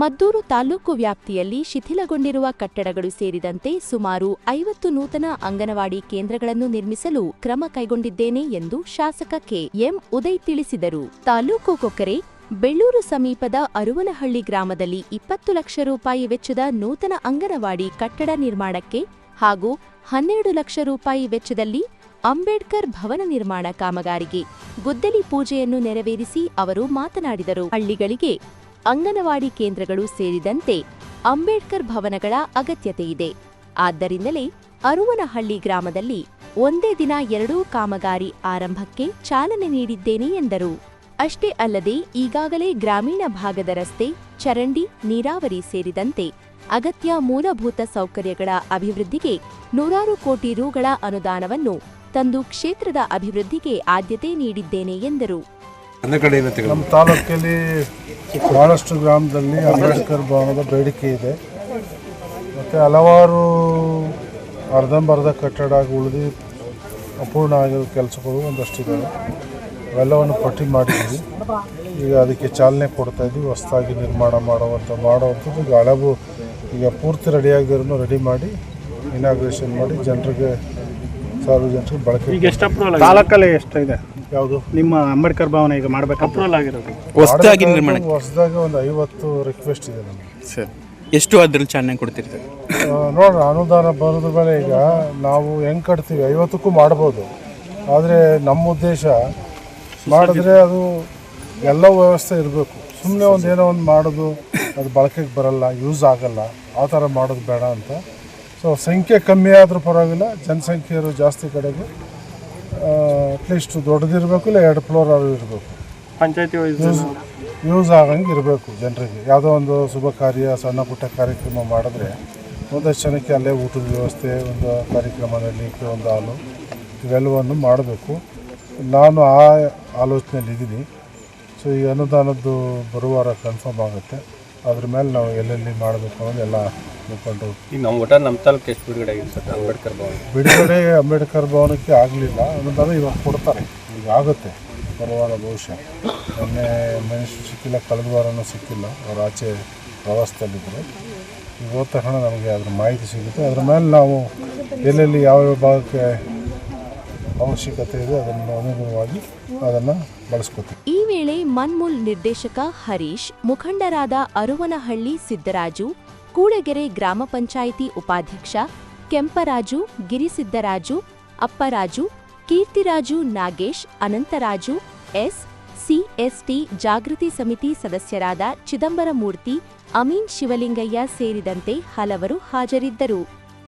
ಮದ್ದೂರು ತಾಲೂಕು ವ್ಯಾಪ್ತಿಯಲ್ಲಿ ಶಿಥಿಲಗೊಂಡಿರುವ ಕಟ್ಟಡಗಳು ಸೇರಿದಂತೆ ಸುಮಾರು ಐವತ್ತು ನೂತನ ಅಂಗನವಾಡಿ ಕೇಂದ್ರಗಳನ್ನು ನಿರ್ಮಿಸಲು ಕ್ರಮ ಕೈಗೊಂಡಿದ್ದೇನೆ ಎಂದು ಶಾಸಕ ಕೆ ಎಂ ಉದಯ್ ತಿಳಿಸಿದರು. ತಾಲೂಕು ಕೊಕ್ಕರೆ, ಬೆಳ್ಳೂರು ಸಮೀಪದ ಅರುವನಹಳ್ಳಿ ಗ್ರಾಮದಲ್ಲಿ ಇಪ್ಪತ್ತು ಲಕ್ಷ ರೂಪಾಯಿ ವೆಚ್ಚದ ನೂತನ ಅಂಗನವಾಡಿ ಕಟ್ಟಡ ನಿರ್ಮಾಣಕ್ಕೆ ಹಾಗೂ ಹನ್ನೆರಡು ಲಕ್ಷ ರೂಪಾಯಿ ವೆಚ್ಚದಲ್ಲಿ ಅಂಬೇಡ್ಕರ್ ಭವನ ನಿರ್ಮಾಣ ಕಾಮಗಾರಿಗೆ ಗುದ್ದಲಿ ಪೂಜೆಯನ್ನು ನೆರವೇರಿಸಿ ಅವರು ಮಾತನಾಡಿದರು. ಹಳ್ಳಿಗಳಿಗೆ ಅಂಗನವಾಡಿ ಕೇಂದ್ರಗಳು ಸೇರಿದಂತೆ ಅಂಬೇಡ್ಕರ್ ಭವನಗಳ ಅಗತ್ಯತೆಯಿದೆ. ಆದ್ದರಿಂದಲೇ ಅರುವನಹಳ್ಳಿ ಗ್ರಾಮದಲ್ಲಿ ಒಂದೇ ದಿನ ಎರಡೂ ಕಾಮಗಾರಿ ಆರಂಭಕ್ಕೆ ಚಾಲನೆ ನೀಡಿದ್ದೇನೆ ಎಂದರು. ಅಷ್ಟೇ ಅಲ್ಲದೆ ಈಗಾಗಲೇ ಗ್ರಾಮೀಣ ಭಾಗದ ರಸ್ತೆ, ಚರಂಡಿ, ನೀರಾವರಿ ಸೇರಿದಂತೆ ಅಗತ್ಯ ಮೂಲಭೂತ ಸೌಕರ್ಯಗಳ ಅಭಿವೃದ್ಧಿಗೆ ನೂರಾರು ಕೋಟಿ ರುಗಳ ಅನುದಾನವನ್ನು ತಂದು ಕ್ಷೇತ್ರದ ಅಭಿವೃದ್ಧಿಗೆ ಆದ್ಯತೆ ನೀಡಿದ್ದೇನೆ ಎಂದರು. ನಮ್ಮ ತಾಲೂಕಲ್ಲಿ ಭಾಳಷ್ಟು ಗ್ರಾಮದಲ್ಲಿ ಅಂಬೇಡ್ಕರ್ ಭವನದ ಬೇಡಿಕೆ ಇದೆ. ಮತ್ತು ಹಲವಾರು ಅರ್ಧಂಬರ್ಧ ಕಟ್ಟಡ ಉಳಿದು ಅಪೂರ್ಣ ಆಗಿರೋ ಕೆಲಸಗಳು ಒಂದಷ್ಟಿದ್ದಾವೆ ಅವೆಲ್ಲವನ್ನು ಪಟ್ಟಿ ಮಾಡಿದ್ದೀವಿ. ಈಗ ಅದಕ್ಕೆ ಚಾಲನೆ ಕೊಡ್ತಾ ಇದ್ದೀವಿ. ಹೊಸದಾಗಿ ನಿರ್ಮಾಣ ಮಾಡುವಂಥ ಮಾಡುವಂಥದ್ದು ಈಗ ಹಳಬು ಈಗ ಪೂರ್ತಿ ರೆಡಿ ಆಗದಿರೋ ರೆಡಿ ಮಾಡಿ ಇನಾಗ್ರೇಷನ್ ಮಾಡಿ, ಜನರಿಗೆ ಸಾರ್ವಜನಿಕರಿಗೆ ಬಳಕೆ ಈಗ ಎಷ್ಟು ಅಪ್ರೂವಲ್ ತಾಲೂಕಲ್ಲಿ ಎಷ್ಟು ಇದೆ? ಯಾವುದು? ನಿಮ್ಮ ಅಂಬೇಡ್ಕರ್ ಭವನ ಈಗ ಮಾಡಬೇಕು ಅಪ್ರೂವಲ್ ಆಗಿರೋದು. ಹೊಸದಾಗಿ ನಿರ್ಮಾಣ ಹೊಸದಾಗಿ ಒಂದು ಐವತ್ತು ರಿಕ್ವೆಸ್ಟ್ ಇದೆ ನಮಗೆ. ಸರ್. ಎಷ್ಟು ಅದ್ರಲ್ಲಿ ಚಾಲನೆ ಕೊಡ್ತಿರ್ತೀವಿ ನೋಡ್ರಿ ಅನುದಾನ ಬರೋದ್ರ ಮೇಲೆ ಈಗ. ನಾವು ಹೆಂಗೆ ಕಟ್ತೀವಿ? ಐವತ್ತಕ್ಕೂ ಮಾಡ್ಬೋದು. ಆದರೆ ನಮ್ಮ ಉದ್ದೇಶ ಮಾಡಿದ್ರೆ ಅದು ಎಲ್ಲ ವ್ಯವಸ್ಥೆ ಇರಬೇಕು. ಸುಮ್ಮನೆ ಒಂದು ಏನೋ ಒಂದು ಮಾಡೋದು ಅದು ಬಳಕೆಗೆ ಬರಲ್ಲ ಯೂಸ್ ಆಗಲ್ಲ. ಆ ಥರ ಮಾಡೋದು ಬೇಡ ಅಂತ ಸೊ ಸಂಖ್ಯೆ ಕಮ್ಮಿ ಆದರೂ ಪರವಾಗಿಲ್ಲ. ಜನಸಂಖ್ಯೆಯರು ಜಾಸ್ತಿ ಕಡೆಗೆ ಅಟ್ಲೀಸ್ಟ್ ದೊಡ್ಡದಿರಬೇಕು ಇಲ್ಲ ಎರಡು ಫ್ಲೋರ್ ಆದರೂ ಇರಬೇಕು. ಪಂಚಾಯತಿ ಯೂಸ್ ಯೂಸ್ ಆಗಂಗೆ ಇರಬೇಕು ಜನರಿಗೆ. ಯಾವುದೋ ಒಂದು ಶುಭ ಕಾರ್ಯ ಸಣ್ಣ ಪುಟ್ಟ ಕಾರ್ಯಕ್ರಮ ಮಾಡಿದ್ರೆ ಒಂದಷ್ಟು ಜನಕ್ಕೆ ಅಲ್ಲೇ ಊಟದ ವ್ಯವಸ್ಥೆ ಒಂದು ಕಾರ್ಯಕ್ರಮ ನಡಲಿಕ್ಕೆ ಒಂದು ಹಾಲು ಇವೆಲ್ಲವನ್ನು ಮಾಡಬೇಕು. ನಾನು ಆ ಆಲೋಚನೆಯಲ್ಲಿ ಇದ್ದೀನಿ. ಸೊ ಈ ಅನುದಾನದ್ದು ಬರುವಾರ ಕನ್ಫರ್ಮ್ ಆಗುತ್ತೆ. ಅದ್ರ ಮೇಲೆ ನಾವು ಎಲ್ಲೆಲ್ಲಿ ಮಾಡಬೇಕು ಅನ್ನೋದು ಎಲ್ಲ ಮುಖಂಡರು. ಈಗ ನಮ್ಮ ಒಟ್ಟಾರೆ ನಮ್ಮ ತಾಲೂಕು ಎಷ್ಟು ಬಿಡುಗಡೆ ಆಗಿದೆ ಸರ್? ಅಂಬೇಡ್ಕರ್ ಭವನ. ಬಿಡುಗಡೆ ಅಂಬೇಡ್ಕರ್ ಭವನಕ್ಕೆ ಆಗಲಿಲ್ಲ. ಅನ್ನೋದನ್ನು ಇವಾಗ ಕೊಡ್ತಾರೆ. ಈಗ ಆಗುತ್ತೆ. ಬರುವಾರ ಬಹುಶಃ. ಮೊನ್ನೆ ಮನುಷ್ಯ ಸಿಕ್ಕಿಲ್ಲ ಕಳೆದ ವಾರನೂ ಸಿಕ್ಕಿಲ್ಲ. ಅವ್ರು ಆಚೆ ಪ್ರವಾಸದಲ್ಲಿದ್ದರು. ಈಗ ಹೋದ ತಕ್ಷಣ ನಮಗೆ ಅದ್ರ ಮಾಹಿತಿ ಸಿಗುತ್ತೆ. ಅದ್ರ ಮೇಲೆ ನಾವು ಎಲ್ಲೆಲ್ಲಿ ಯಾವ್ಯಾವ ಭಾಗಕ್ಕೆ ಅವಶ್ಯಕತೆ ಇದೆ ಅದನ್ನು ಅನುಗುಣವಾಗಿ ಅದನ್ನು ಬಳಸ್ಕೊತೀವಿ. ಈ ವೇಳೆ ಮನ್ಮೂಲ್ ನಿರ್ದೇಶಕ ಹರೀಶ್ ಮುಖಂಡರಾದ ಅರುವನಹಳ್ಳಿ ಸಿದ್ದರಾಜು ಕೂಡಗೆರೆ ಗ್ರಾಮ ಪಂಚಾಯಿತಿ ಉಪಾಧ್ಯಕ್ಷ ಕೆಂಪರಾಜು, ಗಿರಿಸಿದ್ದರಾಜು, ಅಪ್ಪರಾಜು, ಕೀರ್ತಿರಾಜು ನಾಗೇಶ್, ಅನಂತರಾಜು, ಎಸ್, ಸಿಎಸ್ಟಿ ಜಾಗೃತಿ ಸಮಿತಿ ಸದಸ್ಯರಾದ ಚಿದಂಬರಮೂರ್ತಿ, ಅಮೀನ್ ಶಿವಲಿಂಗಯ್ಯ ಸೇರಿದಂತೆ ಹಲವರು ಹಾಜರಿದ್ದರು.